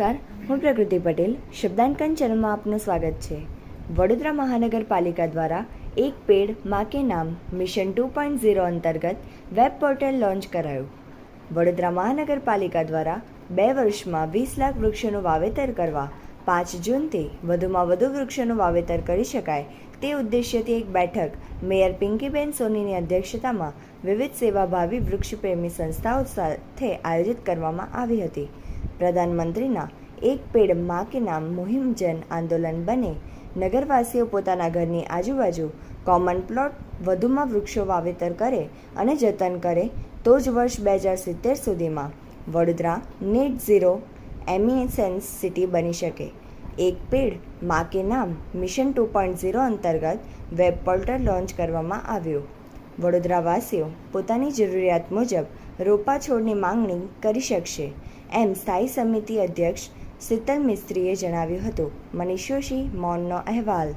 નમસ્કાર, હું પ્રકૃતિ પટેલ. શબ્દાંકન ચેનલમાં આપનું સ્વાગત છે. વડોદરા મહાનગરપાલિકા દ્વારા એક પેડ મા કે નામ મિશન ટુ પોઈન્ટ ઝીરો અંતર્ગત વેબ પોર્ટલ લોન્ચ કરાયું. વડોદરા મહાનગરપાલિકા દ્વારા બે વર્ષમાં વીસ લાખ વૃક્ષોનું વાવેતર કરવા પાંચ જૂનથી વધુમાં વધુ વૃક્ષોનું વાવેતર કરી શકાય તે ઉદ્દેશ્યથી એક બેઠક મેયર પિંકીબેન સોનીની અધ્યક્ષતામાં વિવિધ સેવાભાવી વૃક્ષપ્રેમી સંસ્થાઓ સાથે આયોજિત કરવામાં આવી હતી. પ્રધાનમંત્રીના એક પેડ મા કે નામ મુહિમ જન આંદોલન બને. નગરવાસીઓ પોતાના ઘરની આજુબાજુ કોમન પ્લોટ વધુમાં વૃક્ષો વાવેતર કરે અને જતન કરે તો જ વર્ષ બે હજાર સિત્તેર સુધીમાં Vadodara net zero emissions city બની શકે. એક પેડ મા કે નામ મિશન ટુ પોઈન્ટ ઝીરો અંતર્ગત વેબ પોર્ટલ લોન્ચ કરવામાં આવ્યું. વડોદરાવાસીઓ પોતાની જરૂરિયાત મુજબ રોપા છોડની માંગણી કરી શકશે. એમ સ્થાયી સમિતિ અધ્યક્ષ શીતલ મિસ્ત્રીએ જણાવ્યું હતું. મનીષ જોશી મૌનનો અહેવાલ.